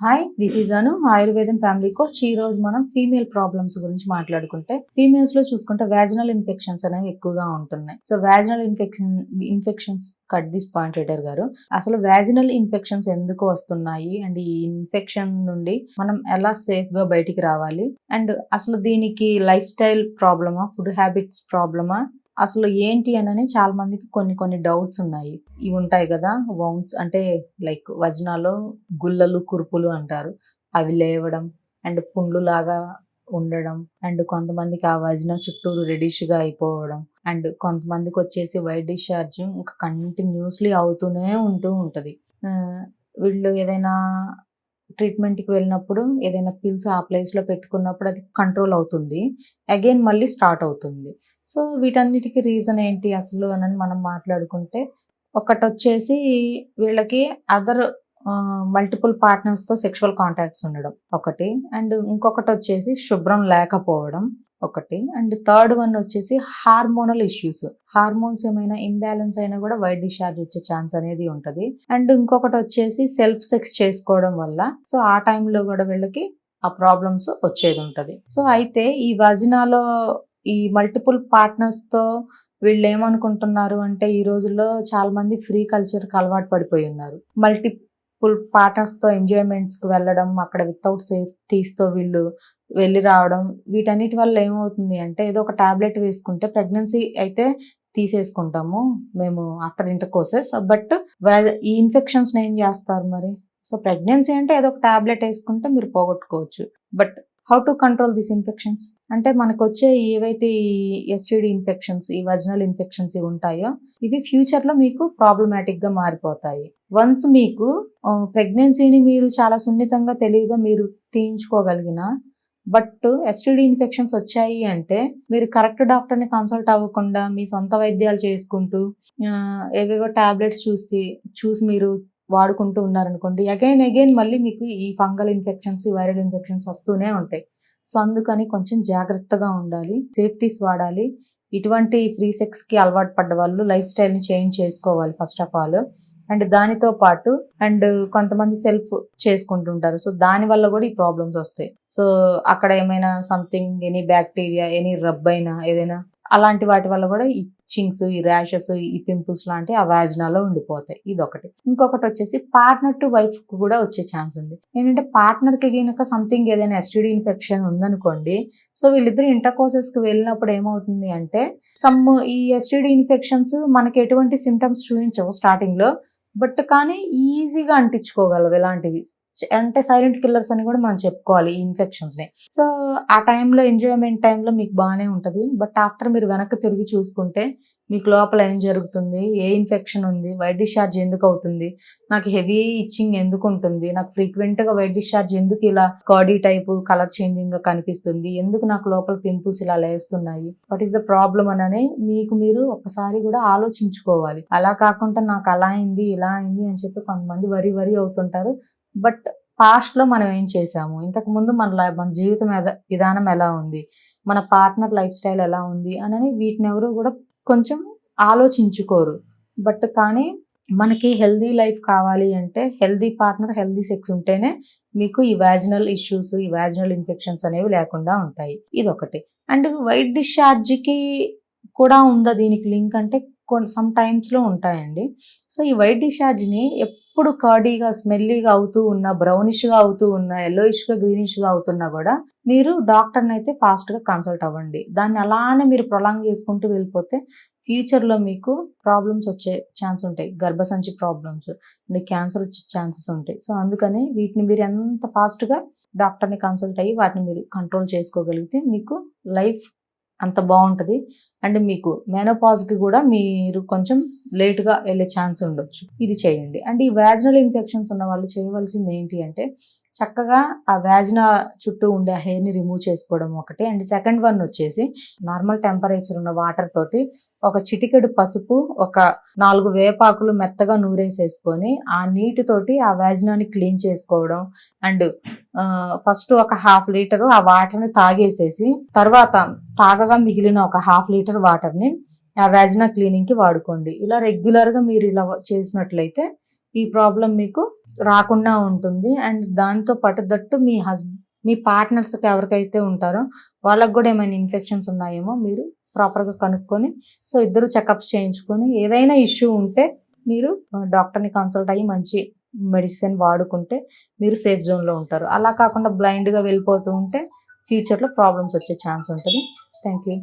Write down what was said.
Hi this is అను ఆయుర్వేదం family coach ఈ రోజు మనం ఫీమేల్ ప్రాబ్లమ్స్ గురించి మాట్లాడుకుంటే ఫీమేల్స్లో చూసుకుంటే వ్యాజినల్ ఇన్ఫెక్షన్స్ అనేవి ఎక్కువగా ఉంటున్నాయి. So vaginal infection infections cut this point writer గారు. అసలు వ్యాజినల్ ఇన్ఫెక్షన్స్ ఎందుకు వస్తున్నాయి? అండ్ ఈ ఇన్ఫెక్షన్ నుండి మనం ఎలా సేఫ్గా బయటికి రావాలి? అండ్ అసలు దీనికి లైఫ్ స్టైల్ ప్రాబ్లమా ఫుడ్ హ్యాబిట్స్ ప్రాబ్లమా అసలు ఏంటి అని చాలా మందికి కొన్ని కొన్ని డౌట్స్ ఉన్నాయి. ఇవి ఉంటాయి కదా వౌన్స్ అంటే లైక్ వజనాలో గుల్లలు కురుపులు అంటారు. అవి లేవడం అండ్ పుండ్లు లాగా ఉండడం అండ్ కొంతమందికి ఆ వజన చుట్టూరు రెడిష్గా అయిపోవడం అండ్ కొంతమందికి వచ్చేసి వైట్ డిశ్చార్జ్ ఇంకా కంటిన్యూస్లీ అవుతూనే ఉంటూ ఉంటుంది. వీళ్ళు ఏదైనా ట్రీట్మెంట్కి వెళ్ళినప్పుడు ఏదైనా పిల్స్ ఆ ప్లేస్లో పెట్టుకున్నప్పుడు అది కంట్రోల్ అవుతుంది. అగైన్ మళ్ళీ స్టార్ట్ అవుతుంది. సో వీటన్నిటికీ రీజన్ ఏంటి అసలు అని మనం మాట్లాడుకుంటే ఒకటి వచ్చేసి వీళ్ళకి అదర్ మల్టిపుల్ పార్ట్నర్స్తో సెక్షువల్ కాంటాక్ట్స్ ఉండడం ఒకటి. అండ్ ఇంకొకటి వచ్చేసి శుభ్రం లేకపోవడం ఒకటి. అండ్ థర్డ్ వన్ వచ్చేసి హార్మోనల్ ఇష్యూస్. హార్మోన్స్ ఏమైనా ఇంబ్యాలెన్స్ అయినా కూడా వైట్ డిశ్చార్జ్ వచ్చే ఛాన్స్ అనేది ఉంటుంది. అండ్ ఇంకొకటి వచ్చేసి సెల్ఫ్ సెక్స్ చేసుకోవడం వల్ల సో ఆ టైంలో కూడా వీళ్ళకి ఆ ప్రాబ్లమ్స్ వచ్చేది ఉంటుంది సో అయితే ఈ వజినాలో ఈ మల్టిపుల్ పార్ట్నర్స్తో వీళ్ళు ఏమనుకుంటున్నారు అంటే ఈ రోజుల్లో చాలా మంది ఫ్రీ కల్చర్కి అలవాటు పడిపోయి ఉన్నారు. మల్టిపుల్ పార్ట్నర్స్తో ఎంజాయ్మెంట్స్కి వెళ్ళడం అక్కడ వితౌట్ సేఫ్టీస్తో వీళ్ళు వెళ్ళి రావడం వీటన్నిటి వల్ల ఏమవుతుంది అంటే ఏదో ఒక టాబ్లెట్ వేసుకుంటే ప్రెగ్నెన్సీ అయితే తీసేసుకుంటాము మేము ఆఫ్టర్ ఇంటర్ కోర్సెస్ బట్ ఈ ఇన్ఫెక్షన్స్ ఏం చేస్తారు మరి? సో ప్రెగ్నెన్సీ అంటే ఏదో ఒక టాబ్లెట్ వేసుకుంటే మీరు పోగొట్టుకోవచ్చు. But how to control this infections అంటే మనకు వచ్చే ఏవైతే ఈ ఎస్టీడీ ఇన్ఫెక్షన్స్ ఈ వజనల్ ఇన్ఫెక్షన్స్ ఇవి ఉంటాయో ఇవి ఫ్యూచర్లో మీకు ప్రాబ్లమాటిక్గా మారిపోతాయి. వన్స్ మీకు ప్రెగ్నెన్సీని మీరు చాలా సున్నితంగా తెలివిగా మీరు తీయించుకోగలిగిన బట్ ఎస్టీడీ ఇన్ఫెక్షన్స్ వచ్చాయి అంటే మీరు కరెక్ట్ డాక్టర్ని కన్సల్ట్ అవ్వకుండా మీ సొంత వైద్యాలు చేసుకుంటూ ఏవేవో టాబ్లెట్స్ చూసి చూసి మీరు వాడుకుంటూ ఉన్నారనుకోండి. అగైన్ అగైన్ మళ్ళీ మీకు ఈ ఫంగల్ ఇన్ఫెక్షన్స్ ఈ వైరల్ ఇన్ఫెక్షన్స్ వస్తూనే ఉంటాయి. సో అందుకని కొంచెం జాగ్రత్తగా ఉండాలి. సేఫ్టీస్ వాడాలి. ఇటువంటి ఫ్రీ సెక్స్కి అలవాటు పడ్డ వాళ్ళు లైఫ్ స్టైల్ని చేంజ్ చేసుకోవాలి ఫస్ట్ ఆఫ్ ఆల్. అండ్ దానితో పాటు అండ్ కొంతమంది సెల్ఫ్ చేసుకుంటుంటారు. సో దాని వల్ల కూడా ఈ ప్రాబ్లమ్స్ వస్తాయి. సో అక్కడ ఏమైనా something any bacteria any rub అయినా ఏదైనా అలాంటి వాటి వల్ల కూడా ఈ చింగ్స్ ఈ ర్యాషెస్ ఈ పింపుల్స్ లాంటి ఆ వ్యాజ్నాలో ఉండిపోతాయి. ఇది ఒకటి ఇంకొకటి వచ్చేసి పార్ట్నర్ టు వైఫ్ కూడా వచ్చే ఛాన్స్ ఉంది. ఏంటంటే పార్ట్నర్కి కనుక సంథింగ్ ఏదైనా ఎస్టీడీ ఇన్ఫెక్షన్ ఉందనుకోండి సో వీళ్ళిద్దరు ఇంటర్ కోర్సెస్కి వెళ్ళినప్పుడు ఏమవుతుంది అంటే సమ్ ఈ ఎస్టీడీ ఇన్ఫెక్షన్స్ మనకి ఎటువంటి సిమ్టమ్స్ చూపించవు స్టార్టింగ్లో బట్ కానీ ఈజీగా అంటించుకోగలవు ఇలాంటివి అంటే సైలెంట్ కిల్లర్స్ అని కూడా మనం చెప్పుకోవాలి ఈ ఇన్ఫెక్షన్స్ని. సో ఆ టైంలో ఎంజాయ్మెంట్ టైంలో మీకు బాగానే ఉంటుంది. బట్ ఆఫ్టర్ మీరు వెనక్కి తిరిగి చూసుకుంటే మీకు లోపల ఏం జరుగుతుంది? ఏ ఇన్ఫెక్షన్ ఉంది? వైట్ డిశ్చార్జ్ ఎందుకు అవుతుంది? నాకు హెవీ ఇచ్చింగ్ ఎందుకు ఉంటుంది? నాకు ఫ్రీక్వెంట్గా వైట్ డిశ్చార్జ్ ఎందుకు ఇలా కాడీ టైపు కలర్ చేంజింగ్గా కనిపిస్తుంది? ఎందుకు నాకు లోపల పింపుల్స్ ఇలా లేస్తున్నాయి? వాట్ ఈస్ ద ప్రాబ్లం అననే మీకు మీరు ఒకసారి కూడా ఆలోచించుకోవాలి. అలా కాకుండా నాకు అలా అయింది ఇలా అయింది అని చెప్పి కొంతమంది వరి వరి అవుతుంటారు. బట్ పాస్ట్లో మనం ఏం చేసాము ఇంతకు ముందు మన మన జీవితం విధానం ఎలా ఉంది? మన పార్ట్నర్ లైఫ్ స్టైల్ ఎలా ఉంది? అని వీటిని ఎవరు కూడా కొంచెం ఆలోచించుకోరు. బట్ కానీ మనకి హెల్దీ లైఫ్ కావాలి అంటే హెల్దీ పార్ట్నర్ హెల్దీ సెక్స్ ఉంటేనే మీకు ఈ వ్యాజినల్ ఇష్యూస్ ఈ వ్యాజినల్ ఇన్ఫెక్షన్స్ అనేవి లేకుండా ఉంటాయి. ఇది ఒకటి అండ్ వైట్ డిశ్చార్జ్కి కూడా ఉందా దీనికి లింక్? అంటే కొన్ని సమ్ టైమ్స్లో ఉంటాయండి. సో ఈ వైట్ డిశ్చార్జ్ని ఎప్పుడు కార్డీగా స్మెల్లీగా అవుతూ ఉన్న బ్రౌనిష్గా అవుతూ ఉన్న ఎల్లోయిష్గా గ్రీనిష్గా అవుతున్నా కూడా మీరు డాక్టర్ని అయితే ఫాస్ట్గా కన్సల్ట్ అవ్వండి. దాన్ని అలానే మీరు ప్రొలాంగ్ చేసుకుంటూ వెళ్ళిపోతే ఫ్యూచర్లో మీకు ప్రాబ్లమ్స్ వచ్చే ఛాన్స్ ఉంటాయి. గర్భసంచి ప్రాబ్లమ్స్ అంటే క్యాన్సర్ వచ్చే ఛాన్సెస్ ఉంటాయి. సో అందుకని వీటిని మీరు ఎంత ఫాస్ట్గా డాక్టర్ని కన్సల్ట్ అయ్యి వాటిని మీరు కంట్రోల్ చేసుకోగలిగితే మీకు లైఫ్ అంత బాగుంటుంది. అండ్ మీకు మెనోపాజ్కి కూడా మీరు కొంచెం లేటుగా వెళ్ళే ఛాన్స్ ఉండొచ్చు. ఇది చేయండి. అండ్ ఈ వ్యాజినల్ ఇన్ఫెక్షన్స్ ఉన్న వాళ్ళు చేయవలసింది ఏంటి అంటే చక్కగా ఆ వ్యాజిన చుట్టూ ఉండే హెయిర్ని రిమూవ్ చేసుకోవడం ఒకటి. అండ్ సెకండ్ వన్ వచ్చేసి నార్మల్ టెంపరేచర్ ఉన్న వాటర్ తోటి ఒక చిటికెడు పసుపు ఒక నాలుగు వేపాకులు మెత్తగా నూరేసేసుకొని ఆ నీటితోటి ఆ వ్యాజినాన్ని క్లీన్ చేసుకోవడం. అండ్ ఫస్ట్ ఒక హాఫ్ లీటర్ ఆ వాటర్ని తాగేసేసి తర్వాత తాగగా మిగిలిన ఒక హాఫ్ లీటర్ వాటర్ని ఆ వ్యాజినా క్లీనింగ్కి వాడుకోండి. ఇలా రెగ్యులర్గా మీరు ఇలా చేసినట్లయితే ఈ ప్రాబ్లం మీకు రాకుండా ఉంటుంది. అండ్ దాంతో పాటు దట్టు మీ హస్బెండ్ మీ పార్ట్నర్స్కి ఎవరికైతే ఉంటారో వాళ్ళకు కూడా ఏమైనా ఇన్ఫెక్షన్స్ ఉన్నాయేమో మీరు ప్రాపర్గా కనుక్కొని సో ఇద్దరు చెకప్స్ చేయించుకొని ఏదైనా ఇష్యూ ఉంటే మీరు డాక్టర్ని కన్సల్ట్ అయ్యి మంచి మెడిసిన్ వాడుకుంటే మీరు సేఫ్ జోన్లో ఉంటారు. అలా కాకుండా బ్లైండ్గా వెళ్ళిపోతూ ఉంటే ఫ్యూచర్లో ప్రాబ్లమ్స్ వచ్చే ఛాన్స్ ఉంటుంది. Thank you